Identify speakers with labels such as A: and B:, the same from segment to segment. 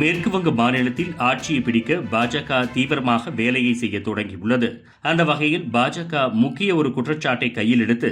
A: மேற்கு வங்க மாநிலத்தில் ஆட்சியை பிடிக்க பாஜக தீவிரமாக வேலையை செய்ய தொடங்கியுள்ளது. அந்த வகையில் பாஜக முக்கிய ஒரு குற்றச்சாட்டை கையில் எடுத்து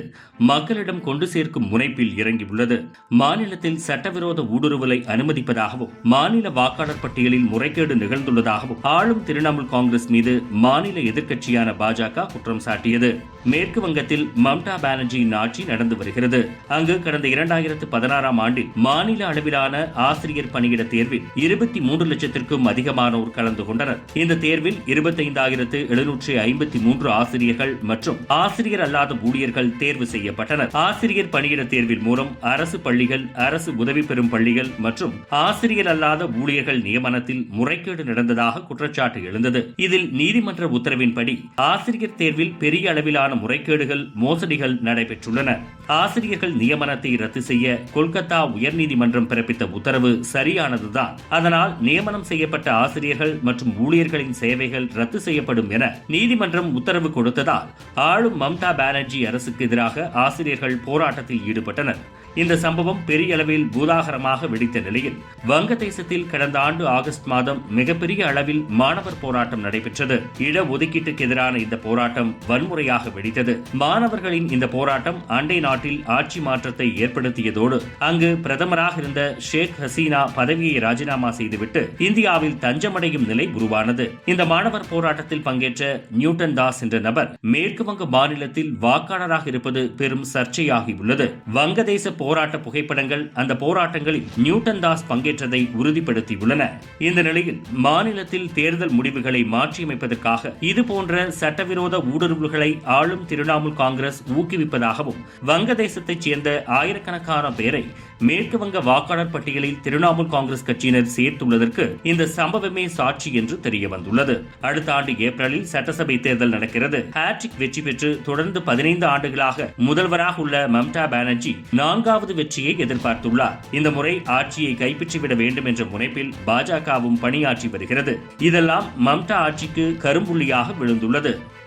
A: மக்களிடம் கொண்டு சேர்க்கும் முனைப்பில் இறங்கியுள்ளது. மாநிலத்தில் சட்டவிரோத ஊடுருவலை அனுமதிப்பதாகவும் மாநில வாக்காளர் பட்டியலில் முறைகேடு நிகழ்ந்துள்ளதாகவும் ஆளும் திரிணாமுல் காங்கிரஸ் மீது மாநில எதிர்க்கட்சியான பாஜக குற்றம் சாட்டியது. மேற்கு வங்கத்தில் மம்தா பானர்ஜியின் ஆட்சி நடந்து வருகிறது. அங்கு கடந்த இரண்டாயிரத்து பதினாறாம் ஆண்டில் மாநில அளவிலான ஆசிரியர் பணியிட தேர்வில் இருபத்தி மூன்று லட்சத்திற்கும் அதிகமானோர் கலந்து கொண்டனர். இந்த தேர்வில் இருபத்தைந்தாயிரத்து எழுநூற்றி ஐம்பத்தி மூன்று ஆசிரியர்கள் மற்றும் ஆசிரியர் அல்லாத ஊழியர்கள் தேர்வு செய்யப்பட்டனர். ஆசிரியர் பணியிட தேர்வில் மூலம் அரசு பள்ளிகள் அரசு உதவி பெறும் பள்ளிகள் மற்றும் ஆசிரியர் அல்லாத ஊழியர்கள் நியமனத்தில் முறைகேடு நடந்ததாக குற்றச்சாட்டு எழுந்தது. இதில் நீதிமன்ற உத்தரவின்படி ஆசிரியர் தேர்வில் பெரிய அளவிலான முறைகேடுகள் மோசடிகள் நடைபெற்றுள்ளன. ஆசிரியர்கள் நியமனத்தை ரத்து செய்ய கொல்கத்தா உயர்நீதிமன்றம் பிறப்பித்த உத்தரவு சரியானதுதான். அதனால் நியமனம் செய்யப்பட்ட ஆசிரியர்கள் மற்றும் ஊழியர்களின் சேவைகள் ரத்து செய்யப்படும் என நீதிமன்றம் உத்தரவு கொடுத்ததால் ஆளும் மம்தா பானர்ஜி அரசுக்கு எதிராக ஆசிரியர்கள் போராட்டத்தில் ஈடுபட்டனர். இந்த சம்பவம் பெரிய அளவில் பூதாகரமாக வெடித்த நிலையில் வங்கதேசத்தில் கடந்த ஆண்டு ஆகஸ்ட் மாதம் மிகப்பெரிய அளவில் மாணவர் போராட்டம் நடைபெற்றது. இட ஒதுக்கீட்டுக்கு எதிரான இந்த போராட்டம் வன்முறையாக வெடித்தது. மாணவர்களின் இந்த போராட்டம் அண்டை நாட்டில் ஆட்சி மாற்றத்தை ஏற்படுத்தியதோடு அங்கு பிரதமராக இருந்த ஷேக் ஹசீனா பதவியை ராஜினாமா செய்துவிட்டு இந்தியாவில் தஞ்சமடையும் நிலை உருவானது. இந்த மாணவர் போராட்டத்தில் பங்கேற்ற நியூட்டன் தாஸ் என்ற நபர் மேற்கு வங்க மாநிலத்தில் வாக்காளராக இருப்பது பெரும் சர்ச்சையாகியுள்ளது. வங்கதேச போராட்ட புகைப்படங்கள் அந்த போராட்டங்களில் நியூட்டன் தாஸ் பங்கேற்றதை உறுதிப்படுத்தியுள்ளன. இந்த நிலையில் மாநிலத்தில் தேர்தல் முடிவுகளை மாற்றியமைப்பதற்காக இதுபோன்ற சட்டவிரோத ஊடுருவல்களை ஆளும் திரிணாமுல் காங்கிரஸ் ஊக்குவிப்பதாகவும் வங்கதேசத்தைச் சேர்ந்த ஆயிரக்கணக்கான பேரை மேற்கு வங்க வாக்காளர் பட்டியலில் திரிணாமுல் காங்கிரஸ் கட்சியினர் சேர்த்துள்ளதற்கு இந்த சம்பவமே சாட்சி என்று தெரிய வந்துள்ளது. அடுத்த ஆண்டு ஏப்ரலில் சட்டசபை தேர்தல் நடக்கிறது. ஹாட்ரிக் வெற்றி பெற்று தொடர்ந்து பதினைந்து ஆண்டுகளாக முதல்வராக உள்ள மம்தா பானர்ஜி நான்காவது வெற்றியை எதிர்பார்த்துள்ளார். இந்த முறை ஆட்சியை கைப்பற்றிவிட வேண்டும் என்ற முனைப்பில் பாஜகவும் பணியாற்றி வருகிறது. இதெல்லாம் மம்தா ஆட்சிக்கு கரும்புள்ளியாக விழுந்துள்ளது.